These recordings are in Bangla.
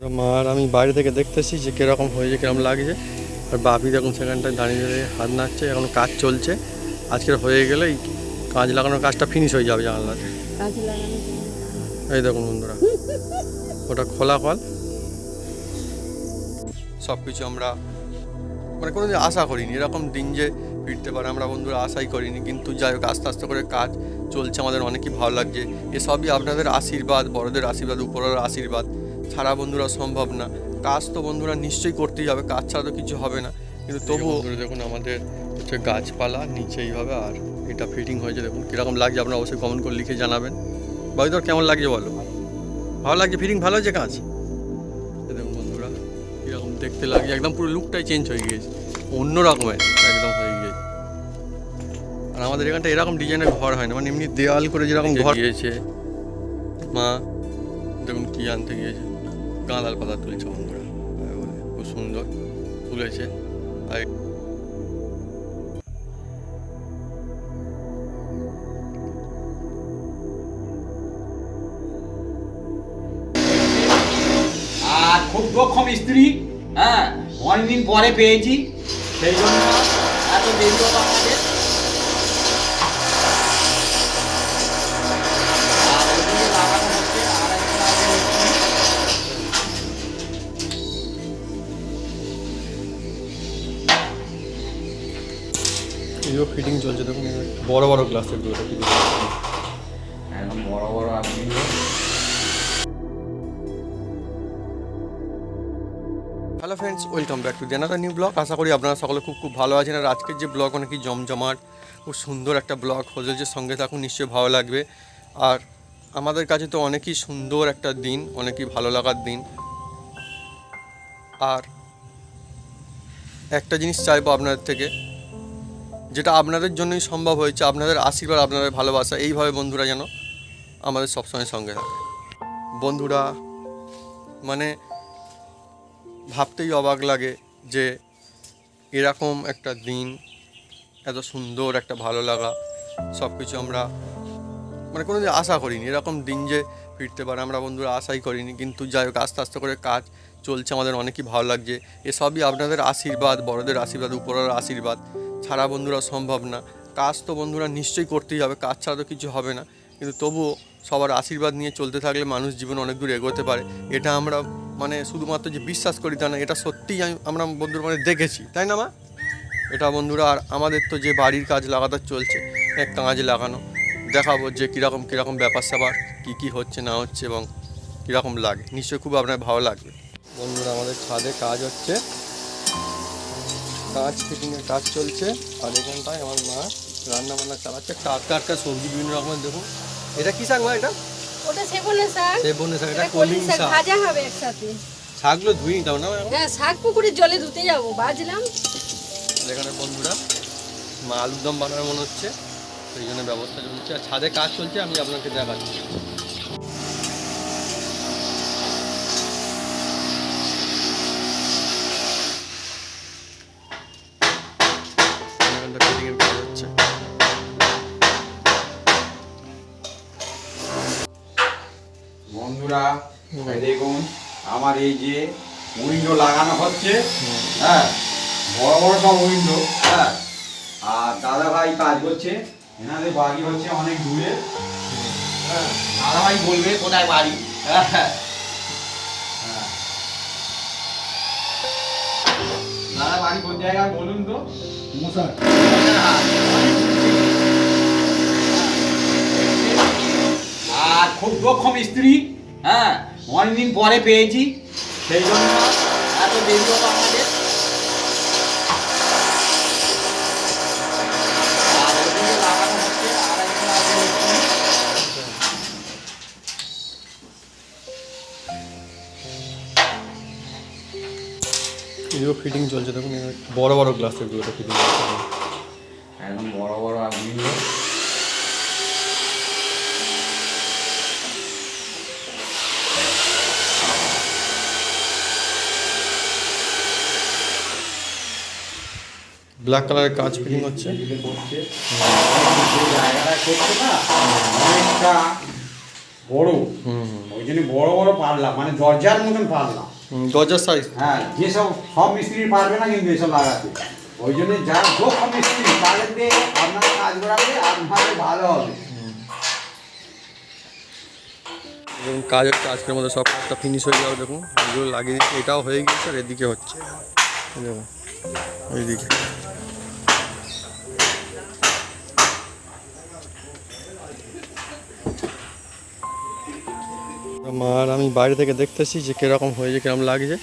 মার আমি বাইরে থেকে দেখতেছি যে কীরকম হয়েছে কীরকম লাগছে। আর বাপি দেখুন সেখানটায় দাঁড়িয়ে দাঁড়িয়ে হাত নাড়ছে এখন কাজ চলছে। আজকের হয়ে গেলে কাজ লাগানোর কাজটা ফিনিশ হয়ে যাবে জানালাতে এই দেখুন বন্ধুরা ওটা খোলা কল। সব কিছু আমরা মানে কোনো দিন আশা করিনি এরকম দিন যে ফিরতে পারে আমরা বন্ধুরা আশাই করিনি। কিন্তু যাই হোক আস্তে আস্তে করে কাজ চলছে আমাদের অনেকই ভালো লাগছে। এসবই আপনাদের আশীর্বাদ বড়দের আশীর্বাদ উপরের আশীর্বাদ। ছাড়া বন্ধুরা সম্ভব না। কাজ তো বন্ধুরা নিশ্চয়ই করতেই হবে কাজ ছাড়া তো কিছু হবে না। কিন্তু তবুও দেখুন আমাদের হচ্ছে গাছপালা নিচে এইভাবে আর এটা ফিটিং হয়েছে দেখুন কীরকম লাগছে আপনারা অবশ্যই কমেন্ট করে লিখে জানাবেন। বাড়ি তোর কেমন লাগছে বলো? ভালো লাগছে? ফিটিং ভালো হয়েছে কাজ? দেখুন বন্ধুরা কীরকম দেখতে লাগছে একদম পুরো লুকটাই চেঞ্জ হয়ে গিয়েছে অন্য রকমের একদম হয়ে গিয়েছে। আর আমাদের এখানটা এরকম ডিজাইনের ঘর হয় না মানে এমনি দেওয়াল করে যেরকম ঘর গিয়েছে মা দেখুন কী আনতে গিয়েছে। গাঁদাল পাতা তুলছে বন্ধুরা খুব সুন্দর তুলেছে। আর খুব দক্ষ মিস্ত্রি হ্যাঁ? অনেকদিন পরে পেয়েছি, সেই জন্য এত দেরি হলো আমাদের ফিটিং চলছে দেখুন বড় বড় গ্লাস এগুলো ফিটিং বড় বড় আপনি hello friends welcome back to দেনাদা new blog আশা করি আপনারা সকলে খুব খুব ভালো আছেন। আর আজকের যে ব্লগ অনেকই জমজমাট খুব সুন্দর একটা ব্লগ যে সঙ্গে থাকুন নিশ্চয়ই ভালো লাগবে। আর আমাদের কাছে তো অনেকই সুন্দর একটা দিন অনেকই ভালো লাগার দিন। আর একটা জিনিস চাইব আপনাদের থেকে যেটা আপনাদের জন্যই সম্ভব হয়েছে, আপনাদের আশীর্বাদ, আপনাদের ভালোবাসা, এইভাবে বন্ধুরা যেন আমাদের সবসময় সঙ্গে থাকে। বন্ধুরা মানে ভাবতেই অবাক লাগে যে এরকম একটা দিন, এত সুন্দর, একটা ভালো লাগা সব কিছু আমরা মানে কোনো আশা করিনি। এরকম দিন যে ফিরতে পারে, আমরা বন্ধুরা আশাই করিনি, কিন্তু যাই হোক, আস্তে আস্তে করে কাজ চলছে, আমাদের অনেকই ভালো লাগছে। এসবই আপনাদের আশীর্বাদ, বড়দের আশীর্বাদ, উপরের আশীর্বাদ। ছাড়া বন্ধুরা সম্ভব না। কাজ তো বন্ধুরা নিশ্চয়ই করতেই হবে, কাজ ছাড়া তো কিছু হবে না। কিন্তু তবুও সবার আশীর্বাদ নিয়ে চলতে থাকলে মানুষ জীবন অনেক দূর এগোতে পারে। এটা আমরা মানে শুধুমাত্র যে বিশ্বাস করি তা না, এটা সত্যিই আমি, আমরা বন্ধুর মানে দেখেছি। তাই না মা? এটা বন্ধুরা, আর আমাদের তো যে বাড়ির কাজ লাগাতার চলছে এক কাজ লাগানো। দেখাবো যে কীরকম কীরকম ব্যাপার স্যাপার, কী কী হচ্ছে, না হচ্ছে এবং কীরকম লাগে। নিশ্চয়ই খুব আপনার ভালো লাগবে। বন্ধুরা, আমাদের ছাদে কাজ হচ্ছে। কাজ ফিটিংয়ের কাজ চলছে। আর এখানটায় আমার মা রান্না বান্না চালাচ্ছে টাটকা টাটকা সবজি বিভিন্ন রকমের দেখুন এটা কী শাক মা এটা? ওটা শাক। এটা কলমি শাক। শাক। ভাজা হবে একসাথে। শাকগুলো ধুই দাও না হ্যাঁ শাক পুকুরের জলে ধুতে যাব। বাজলাম এখানে বন্ধুরা মা আলুর দম বানানো মনে হচ্ছে। সেই জন্য ব্যবস্থা চলছে। আর ছাদে কাজ চলছে আমি আপনাকে দেখাচ্ছি। আমার এই যে উইন্ডো লাগানো হচ্ছে হ্যাঁ বড় বড় সব উইন্ডো হ্যাঁ। আর দাদা ভাই কাজ করছে এনাদের বাড়ি হচ্ছে অনেক দূরে হ্যাঁ। দাদা ভাই বলবে কোথায় বাড়ি হ্যাঁ। হ্যাঁ। দাদা বাড়ি কোন জায়গায় বলুন তো? আর খুব দক্ষ মিস্ত্রি হ্যাঁ। অনেকদিন পরে পেয়েছি, সেই জন্য এত দেরি হলো আমাদের। ফিটিং চলছে, দেখুন বড় বড় গ্লাস এগুলো ফিটিং একদম বড় বড় উইন্ডো ব্ল্যাক কালারের কাজ ফিটিং হচ্ছে। বড় ওই জন্য বড় বড় পারলাম মানে দরজার মতন পারলাম দরজার সাইজ হ্যাঁ যেসব সব মিস্ত্রি পারবে না কিন্তু এসব লাগাতে। ওই জন্য যারা দক্ষ মিস্ত্রি তাদের দিয়ে আপনারা কাজ করাবে আপনাদের ভালো হবে। এবং কাজ হচ্ছে আজকের মধ্যে সব কাজটা ফিনিশ হয়ে যাবে দেখুন। এগুলো লাগিয়ে দিচ্ছে এটাও হয়ে গিয়েছে আর এদিকে হচ্ছে। এই দেখুন এইদিকে মা আর আমি বাইরে থেকে দেখতেছি যে কীরকম হয়েছে কীরকম লাগছে।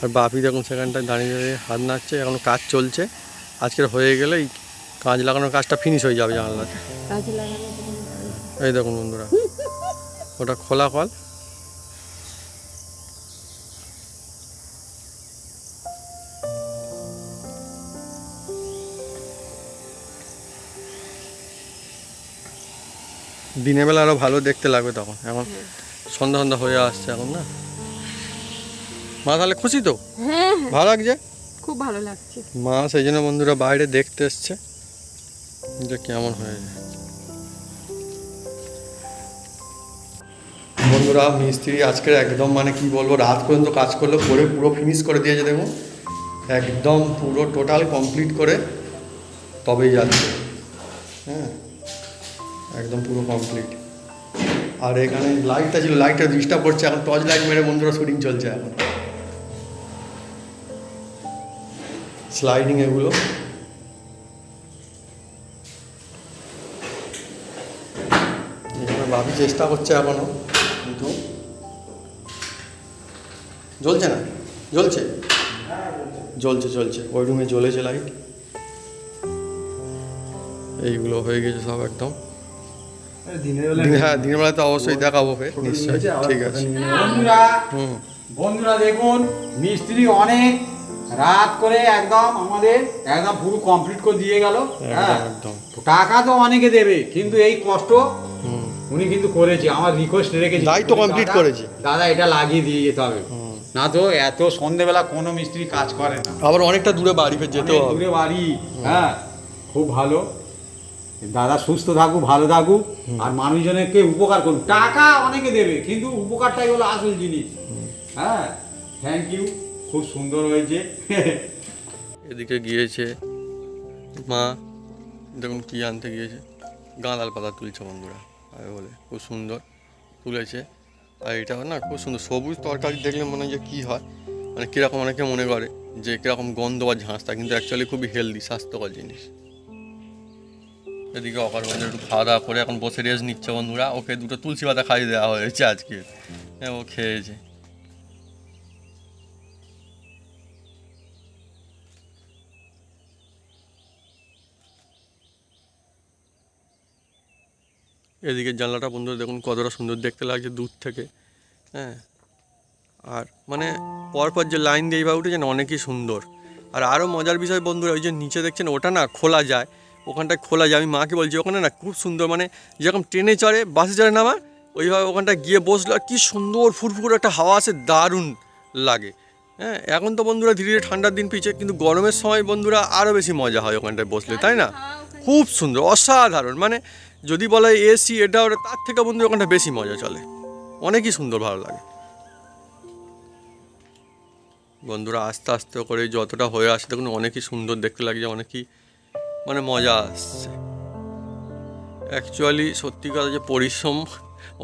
আর বাপি দেখুন সেখানটায় দাঁড়িয়ে দাঁড়িয়ে হাত নাড়ছে এখনও কাজ চলছে। আজকের হয়ে গেলে এই কাজ লাগানোর কাজটা ফিনিশ হয়ে যাবে জানলাতে এই দেখুন বন্ধুরা ওটা খোলা কল। দিনের বেলা আরও ভালো দেখতে লাগবে তখন এখন সন্ধ্যা সন্ধ্যা হয়ে আসছে এখন না? মা তাহলে খুশি তো? হ্যাঁ ভালো লাগছে? খুব ভালো লাগছে। মা সেই জন্য বন্ধুরা বাইরে দেখতে এসছে। যে কেমন হয়েছে বন্ধুরা মিস্ত্রি আজকের একদম মানে কি বলব রাত পর্যন্ত কাজ করল করে পুরো ফিনিশ করে দিয়েছে দেখুন। একদম পুরো টোটাল কমপ্লিট করে তবেই যাচ্ছে। হ্যাঁ একদম পুরো কমপ্লিট আর এখানে লাইটটা ছিল লাইটটা ডিস্টার্ব করছে, এখন টর্চ লাইট মেরে বন্ধুরা শুটিং চলছে এখন। স্লাইডিং এগুলো। ভাবি চেষ্টা করছে এখনও, কিন্তু জ্বলছে না? জ্বলছে? জ্বলছে জ্বলছে। ওই রুমে জ্বলেছে লাইট এইগুলো হয়ে গেছে সব একদম। হ্যাঁ দিনের বেলা তো অবশ্যই দেখাবো ফের নিশ্চয়ই। ঠিক আছে। বন্ধুরা বন্ধুরা দেখুন মিস্ত্রি অনেক রাত করে একদম আমাদের একদম পুরো কমপ্লিট করে দিয়ে গেল। হ্যাঁ। টাকা তো অনেকে দেবে কিন্তু এই কষ্ট উনি কিন্তু করেছে আমার রিকোয়েস্ট রেখেছে। দায়িত্ব দাদা- করেছে। দাদা এটা লাগিয়ে দিয়ে যেতে হবে। না তো এত সন্ধেবেলা কোনো মিস্ত্রি কাজ করে না। আবার অনেকটা দূরে বাড়ি হবে। দূরে বাড়ি হ্যাঁ। খুব ভালো। দাদা সুস্থ থাকুক, ভালো থাকুক, আর মানুষজনকে উপকার করুক। টাকা অনেকে দেবে, কিন্তু উপকারটাই হলো আসল জিনিস। হ্যাঁ থ্যাংক ইউ খুব সুন্দর হয়েছে। এদিকে গিয়েছে মা, দেখুন কি আনতে গিয়েছে। গাঁদাল পাতা তুলছে বন্ধুরা আমি বলে, খুব সুন্দর তুলেছে। আর এটা না খুব সুন্দর, সবুজ তরকারি দেখলে মনে হয় যে কী হয় মানে কীরকম অনেকে মনে করে যে কীরকম গন্ধ বা ঝাঁসটা কিন্তু অ্যাকচুয়ালি খুবই হেলদি স্বাস্থ্যকর জিনিস। এদিকে অকার বন্ধু একটু খাওয়া দাওয়া করে, এখন বসে রেস্ট নিচ্ছে বন্ধুরা। ওকে দুটো তুলসী পাতা খাইয়ে দেওয়া হয়েছে আজকে। হ্যাঁ ও খেয়েছে। এদিকে জানলাটা বন্ধুরা দেখুন কতটা সুন্দর দেখতে লাগছে দূর থেকে। হ্যাঁ। আর মানে পরপর যে লাইন দিয়ে এইভাবে উঠেছে না, অনেকই সুন্দর। আর আরও মজার বিষয় বন্ধুরা, ওই যে নিচে দেখছেন, ওটা না খোলা যায়। ওখানটায় খোলা যায়। আমি মাকে বলছি ওখানে না খুব সুন্দর মানে যেরকম ট্রেনে চড়ে বাসে চড়ে নামা ওইভাবে ওখানটায় গিয়ে বসল আর কি সুন্দর ফুরফুর একটা হাওয়া আসে দারুণ লাগে। হ্যাঁ এখন তো বন্ধুরা ধীরে ধীরে ঠান্ডার দিন পিছিয়ে কিন্তু গরমের সময় বন্ধুরা আরও বেশি মজা হয় ওখানটায় বসলে তাই না? খুব সুন্দর অসাধারণ মানে যদি বলা হয় এসি এটা ওটা তার থেকে বন্ধু ওখানটা বেশি মজা চলে। অনেকই সুন্দর ভালো লাগে। বন্ধুরা আস্তে আস্তে করে যতটা হয়ে আসে তখন অনেকই সুন্দর দেখতে লাগছে অনেকই মানে মজা আসছে। অ্যাকচুয়ালি সত্যি কথা যে পরিশ্রম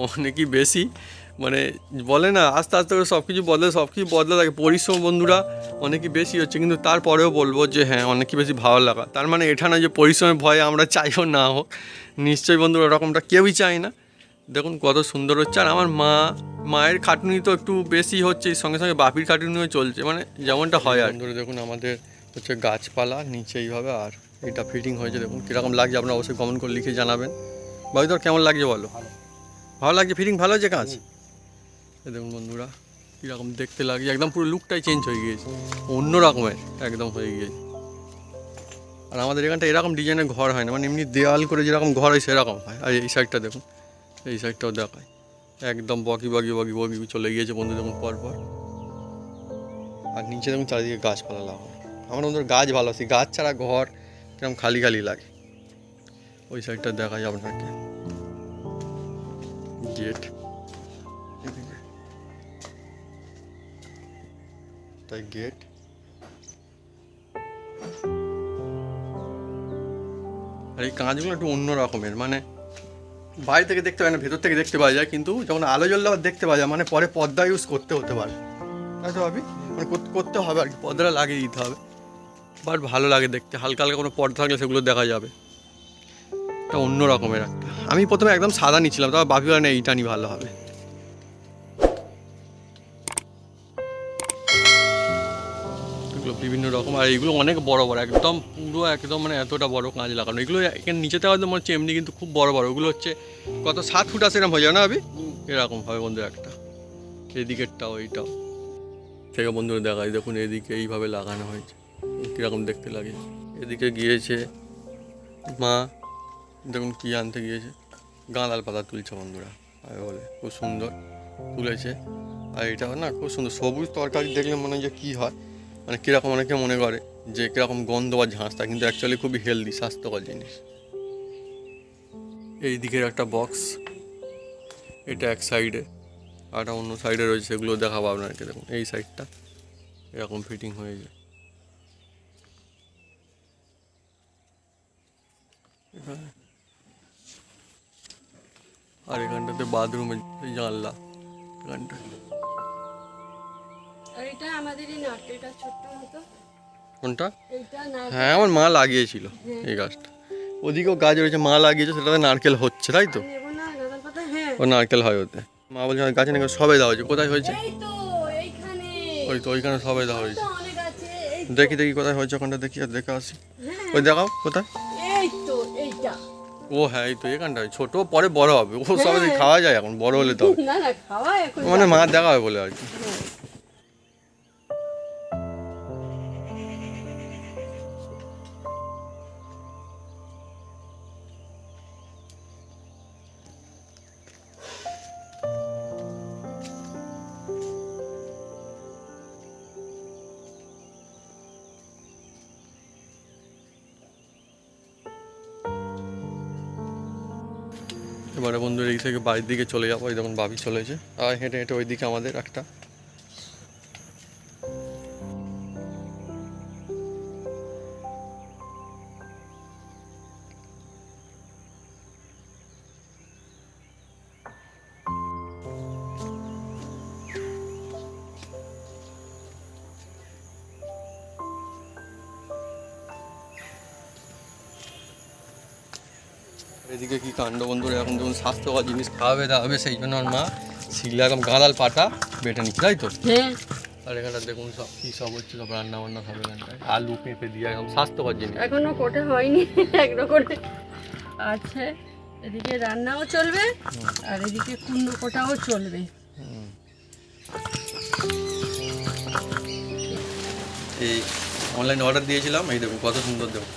অনেকই বেশি? মানে বলে না, আস্তে আস্তে করে সব কিছু বদলে সব কিছু বদলে থাকে। পরিশ্রম বন্ধুরা অনেকই বেশি হচ্ছে, কিন্তু তারপরেও বলব যে হ্যাঁ অনেকই বেশি ভালো লাগা। তার মানে এটা না যে পরিশ্রমের ভয়ে আমরা চাইও না হোক। নিশ্চয়ই বন্ধুরা ওরকমটা কেউই চায় না। দেখুন কত সুন্দর হচ্ছে। আর আমার মা, মায়ের খাটুনি তো একটু বেশি হচ্ছে সঙ্গে সঙ্গে বাপির খাটুনিও চলছে। মানে যেমনটা হয় আর দেখুন আমাদের হচ্ছে গাছপালা, নিচে এইভাবে আর এটা ফিটিং হয়েছে দেখুন কীরকম লাগছে আপনার অবশ্যই কমেন্ট করে লিখে জানাবেন। বাবু তোর কেমন লাগছে বলো? ভালো। লাগছে? ফিটিং ভালো হয়েছে কাজ? দেখুন বন্ধুরা কীরকম দেখতে লাগছে একদম পুরো লুকটাই চেঞ্জ হয়ে গিয়েছে। অন্য রকমের একদম হয়ে গিয়েছে। আর আমাদের এখানটা এরকম ডিজাইনের ঘর হয় না মানে এমনি দেওয়াল করে যেরকম ঘর হয় সেরকম হয়। আর এই সাইডটা দেখুন এই সাইডটাও দেখায়। একদম বগি বগি বগি বগি চলে গিয়েছে বন্ধু দেখুন পরপর। আর নিচে দেখুন চারিদিকে গাছপালা লাগানো। আমার বন্ধুর গাছ ভালোবাসি গাছ ছাড়া ঘর এরকম খালি খালি লাগে। ওই সাইডটা দেখা দেখাই আপনাকে। গেট তাই গেট আর এই কাঁচগুলো একটু অন্য রকমের মানে বাইরে থেকে দেখতে পায় না, ভেতর থেকে দেখতে পাওয়া যায়, কিন্তু যখন আলো জ্বললে আবার দেখতে পাওয়া যায় মানে পরে পর্দা ইউজ করতে হতে পারে। তাই তো ভাবি? মানে করতে হবে আর কি পর্দাটা লাগিয়ে দিতে হবে। বাট ভালো লাগে দেখতে। হালকা হালকা কোনো পর্দা থাকলে সেগুলো দেখা যাবে। এটা অন্য রকমের একটা। আমি প্রথমে একদম সাদা নিচ্ছিলাম, তারপর বাপি বলে এইটা নি ভালো হবে। এগুলো বিভিন্ন রকম, আর এগুলো অনেক বড় বড়, একদম পুরো একদম মানে এতটা বড় কাঁচ লাগানো। এগুলো এখানে নিচেতে হয়তো মনে হচ্ছে এমনি কিন্তু খুব বড় বড়। ওগুলো হচ্ছে কত, সাত ফুট আছে এরকম হয়ে যাবে না আবি এরকম হবে বন্ধু একটা। এদিকেরটাও, এইটাও। থেকে বন্ধুরা দেখাই, দেখুন এদিকে এইভাবে লাগানো হয়েছে। কীরকম দেখতে লাগে? এদিকে গিয়েছে মা, দেখুন কী আনতে গিয়েছে। গাঁদাল পাতা তুলছে বন্ধুরা আমি বলে, খুব সুন্দর তুলেছে। আর এটা না খুব সুন্দর, সবুজ তরকারি দেখলে মনে হয় যে কী হয় মানে কীরকম অনেকে মনে করে যে কীরকম গন্ধ বা ঝাঁসটা কিন্তু অ্যাকচুয়ালি খুবই হেলদি স্বাস্থ্যকর জিনিস। এই দিকের একটা বক্স এটা এক সাইডে আর অন্য সাইডে রয়েছে, সেগুলো দেখাবো আপনাকে দেখুন, এই সাইডটা এরকম ফিটিং হয়ে যায়। আর এখানটাতে বাথরুমের জানলা। এখানটা। কোনটা? হ্যাঁ আমার মা লাগিয়েছিল এই গাছটা। ওদিকেও গাছ রয়েছে মা লাগিয়েছে সেটাতে নারকেল হচ্ছে তাই তো? হ্যাঁ। ও নারকেল হয় ওতে। মা বলছে আমার গাছে নাকি সবে দেওয়া হয়েছে কোথায় হয়েছে? ওই তো ওইখানে সবে দেওয়া হয়েছে দেখি দেখি কোথায় হয়েছে ওখানটা দেখি আর দেখে আসি। হ্যাঁ। ওই দেখাও কোথায়? ও হ্যাঁ এই তো এখানটা ছোট পরে বড় হবে। ও সবাই খাওয়া যায় এখন বড় হলে তো মানে মা দেখা হবে বলে আর কি। এবারে বন্ধুরা এই থেকে বাড়ির দিকে চলে যাব দেখুন বাবি চলেছে। আর হেঁটে হেঁটে ওই দিকে আমাদের একটা এদিকে কি কাণ্ড বন্ধুরা? এখন যখন স্বাস্থ্যকর জিনিস খাওয়াবে দাওয়াবে সেই জন্য আমার মা শিলা এরকম গাঁদাল পাটা বেটে নিচ্ছে তাই তো? হ্যাঁ। আর এখানটা দেখুন সব কী সব হচ্ছে সব রান্না বান্না হবে এখানটায়। আলু পেঁপে দিয়ে একদম স্বাস্থ্যকর জিনিস। এখনও কোটা হয়নি একদম করে আছে এদিকে রান্নাও চলবে আর এদিকে কুন্ডো কোটাও চলবে। এই অনলাইন অর্ডার দিয়েছিলাম এই দেখুন কত সুন্দর দেখুন।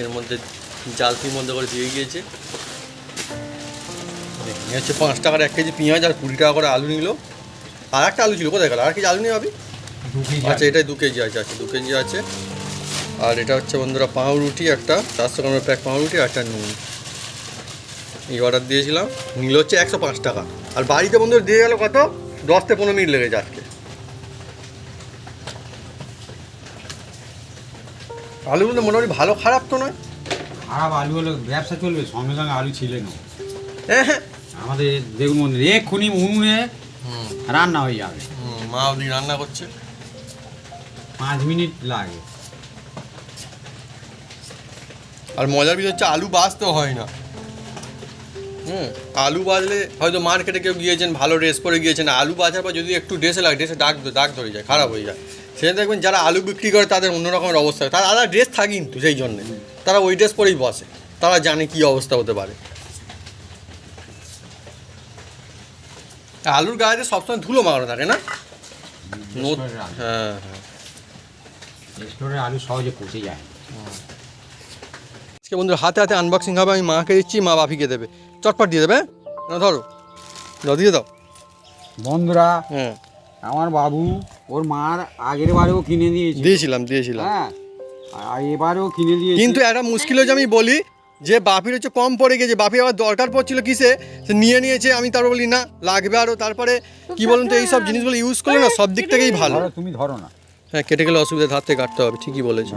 এর মধ্যে জালতির মধ্যে করে দিয়ে গিয়েছে। হচ্ছে পাঁচ টাকার এক কেজি পেঁয়াজ আর কুড়ি টাকা করে আলু নিল। আর একটা আলু ছিল কোথায় গেল? আর কেজি আলু নিয়ে হবে আচ্ছা এটাই দু কেজি আছে আচ্ছা দু কেজি আছে। আর এটা হচ্ছে বন্ধুরা পাউরুটি একটা চারশো গ্রামের প্যাক পাউরুটি আর একটা নুন। এই অর্ডার দিয়েছিলাম নিল হচ্ছে একশো পাঁচ টাকা। আর বাড়িতে বন্ধুরা দিয়ে গেল কত? দশ থেকে পনেরো মিনিট লেগেছে আজকে। আলুগুলো মোটামুটি ভালো খারাপ তো নয়। খারাপ আলু হলে ব্যবসা চলবে সঙ্গে সঙ্গে আলু ছিলে না। হ্যাঁ হ্যাঁ আমাদের দেখুন এক্ষুনি উনুনে রান্না হয়ে যাবে। হুম, মা ওদিকে রান্না করছে। পাঁচ মিনিট লাগে। আর মজার বিষয় হচ্ছে আলু বাজতেও হয় না। হুম আলু বাজলে হয়তো মার্কেটে কেউ গিয়েছেন ভালো ড্রেস পরে গিয়েছেন আলু বাজার পর যদি একটু ড্রেসে লাগে ড্রেসে দাগ দাগ ধরে যায় খারাপ হয়ে যায়। সেটা দেখবেন যারা আলু বিক্রি করে তাদের অন্য রকমের অবস্থা। হয়। তারা আলাদা ড্রেস থাকে কিন্তু সেই জন্যে। তারা ওই ড্রেস পরেই বসে। তারা জানে কী অবস্থা হতে পারে। আলুর গায়েতে সবসময় ধুলো মারানো থাকে না। হ্যাঁ হ্যাঁ। আলু সহজে পচে যায়। আজকে বন্ধুরা হাতে হাতে আনবক্সিং হবে আমি মাকে দিচ্ছি মা বাপিকে দেবে। চটপট দিয়ে দেবে হ্যাঁ? না ধরো। দাও দিয়ে দাও। বন্ধুরা হ্যাঁ। আমার বাবু ওর মার আগের বারেও কিনে দিয়েছে দিয়েছিলাম দিয়েছিলাম। হ্যাঁ আর এবারেও কিনে দিয়েছে। কিন্তু একটা মুশকিল হচ্ছে আমি বলি যে বাপির হচ্ছে কম পড়ে গেছে বাফি আবার দরকার পড়ছিল কিসে? সে নিয়ে নিয়েছে আমি তারপর বলি না লাগবে আরও। তারপরে কি বলুন তো এইসব জিনিসগুলো ইউজ করলে না সব দিক থেকেই ভালো। তুমি ধরো না। হ্যাঁ কেটে গেলে অসুবিধা ধার থেকে কাটতে হবে ঠিকই বলেছ।